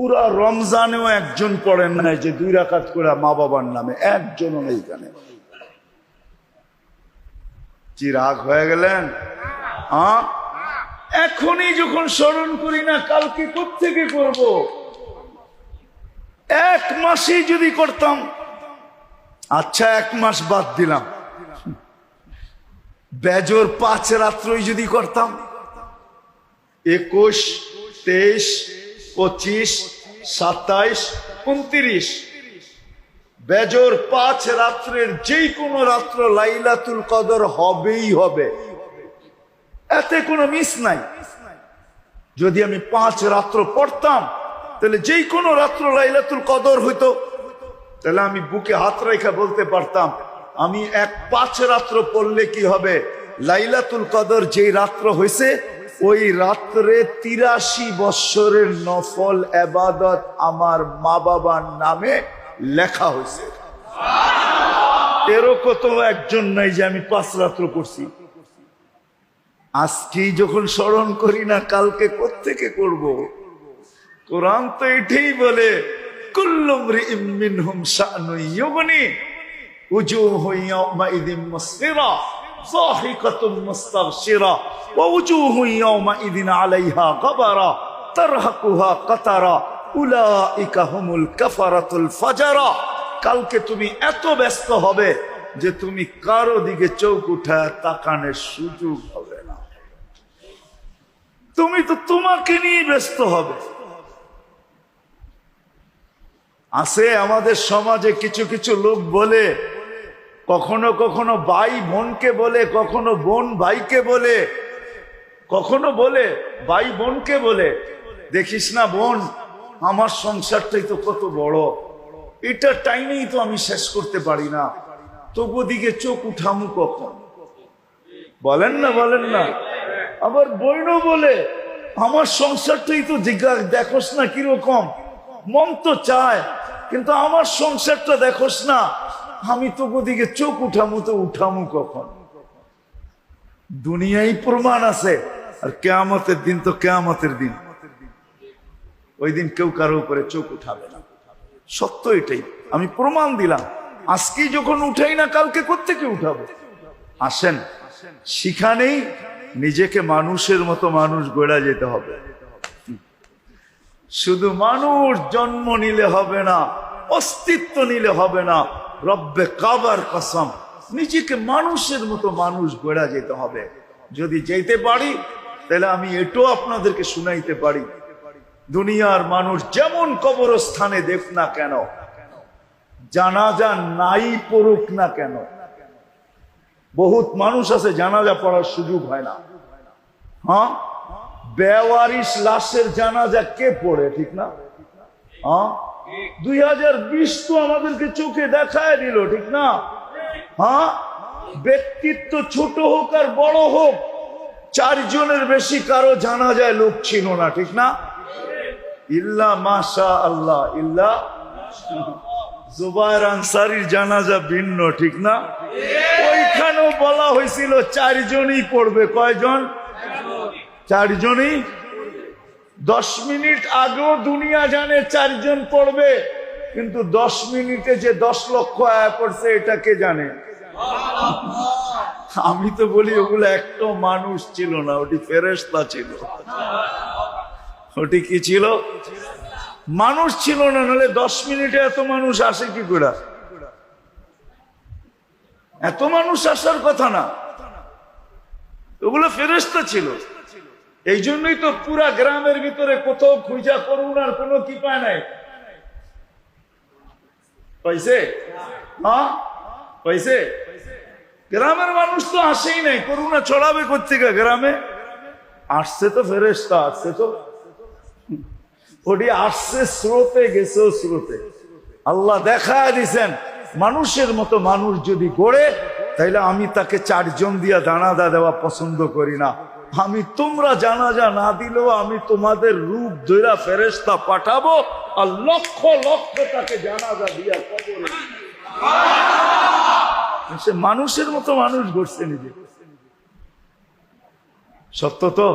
পুরা রমজানেও একজন পড়েন নাই যে দুই রাকাত করে মা বাবার নামে, একজনও নেই এখানে। কি রাগ হয়ে গেলেন? এখনই যখন স্মরণ করি না, কালকে থেকে করব? এক মাসেই যদি করতাম। আচ্ছা এক মাস বাদ দিলাম। বেজর পাঁচ রাত্রই যদি করতাম। একুশ, তেইশ পঁচিশ, সাতাইশ, উনত্রিশ। বেজর পাঁচ রাত্রের যেই কোনো রাত্র লাইলাতুল কদর হবেই হবে। এতে কোনো মিস নাই। যদি আমি পাঁচ রাত্র পড়তাম, তাহলে যেই কোনো রাত্র লাইলাতুল কদর হইতো। তাহলে আমি বুকে হাত রেখা বলতে পারতাম, আমি এক পাঁচ রাত্র পড়লে কি হবে? লাইলাতুল কদর যেই রাত্র হয়েছে ওই রাত্রে তিরাশি বৎসরের নফল এবাদত আমার মা বাবার নামে লেখা হয়েছে। এরকম তো একজন নাই যে আমি পাঁচ রাত্র করছি। আজকেই যখন স্মরণ করি না, কালকে কোত্থেকে করব? কোরআন তো এটাই বলে, কুল্লুম শানু ইউগনি উজুহু ইয়াউমাইযিন মুসফিরা। ضاحكة مستبشرة ووجوه يومئذ عليها غبرة ترهقها قترة أولئك هم الكفرة الفجرة কালকে তুমি এত ব্যস্ত হবে যে তুমি কারো দিকে চোখ উঠায় তাকানের সুযোগ হবে না তুমি তো তোমাকে নিয়ে ব্যস্ত হবে আছে আমাদের সমাজে কিছু কিছু লোক বলে কখনো কখনো ভাই বোনকে বলে, কখনো বোন ভাইকে বলে, কখনো বলে, ভাই বোনকে বলে, দেখিস না বোন, আমার সংসারটাই তো কত বড়। এটা টাইমেই তো আমি শেষ করতে পারি না। তবু দিকে চোখ উঠামু কখন? বলেন না বলেন না। আবার বইনও বলে, আমার সংসারটাই তো জিজ্ঞা দেখোস না কীরকম? মন তো চায়, কিন্তু আমার সংসারটা দেখোস না। আমি তো ওদিকে চোখ উঠামু, তো উঠামু কখন? দুনিয়ায় প্রমাণ আছে, আর কেয়ামতের দিন তো কেয়ামতের দিন। ওই দিন কেউ কারও উপরে চোখ উঠাবে না। সত্য এটাই। আমি প্রমাণ দিলাম, আজকেই যখন উঠাই না, কালকে কোত্থেকে উঠাবো? আসেন সেখানেই নিজেকে মানুষের মতো মানুষ গড়া যেতে হবে। শুধু মানুষ জন্ম নিলে হবে না, অস্তিত্ব নিলে হবে না রব্বে কাবার কসম, নিজেকে মানুষের মতো মানুষ গড়া যেতে হবে। যদি যেতে পারি, তাহলে আমি এটাও আপনাদেরকে শুনাইতে পারি। দুনিয়ার মানুষ যেমন কবরস্থানে দেখ না কেন, জানাজা নাই পড়ুক না কেন। বহুত মানুষ আছে, জানাজা পড়ার সুযোগ হয় না। হ্যাঁ? বেওয়ারিশ লাশের জানাজা কে পড়ে, ঠিক না? হ্যাঁ? দুই হাজার বিশ তো আমাদেরকে চোখে দেখায় দিল, ঠিক না? হ্যাঁ? ব্যক্তিত্ব ছোট হোক আর বড় হোক, চারজনের বেশি কারও জানা যায় লোক ছিল না, ঠিক না? ইল্লা মাশা আল্লাহ ইল্লা জুবাইর আনসারির জানাজা ভিন্ন, ঠিক না? ওইখানেও বলা হয়েছিল চারজনই পড়বে, কয়জন? চারজনই দশ মিনিট আগেও দুনিয়া জানে চারজন পড়বে, কিন্তু দশ মিনিটে যে দশ লক্ষ আয়া পড়ছে, এটা কে জানে? আমি তো বলি, ওগুলো একটা মানুষ ছিল না, ওটি ফেরেস্তা ছিল। ওটি কি ছিল? মানুষ ছিল না, নাহলে দশ মিনিটে এত মানুষ আসে কি করে? এত মানুষ আসার কথা না। ওগুলো ফেরেস্তা ছিল। এই জন্যই তো পুরা গ্রামের ভিতরে কোথাও খুঁজা করুন আর কোনো কি পায় নাই। পাইছে? হ্যাঁ? পাইছে? গ্রামের মানুষ তো আসেই নাই, করুণা ছড়াবে কোথেকে গ্রামে? আসছে তো ফেরেস্তা আসছে তো। ওটি আসছে স্রোতে গেছে স্রোতে। আল্লাহ দেখা দিছেন, মানুষের মতো মানুষ যদি গড়ে, তাইলে আমি তাকে চারজন দিয়া দানাদা দেওয়া পছন্দ করি না। আমি তোমরা জানাজা না দিলেও আমি তোমাদের রূপ ধৈরা ফেরেস্তা পাঠাবো আর লক্ষ লক্ষ তাকে জানাজা দিয়া কবরে সে মানুষের মতো মানুষ গড়ছে নিজে। সত্য তো?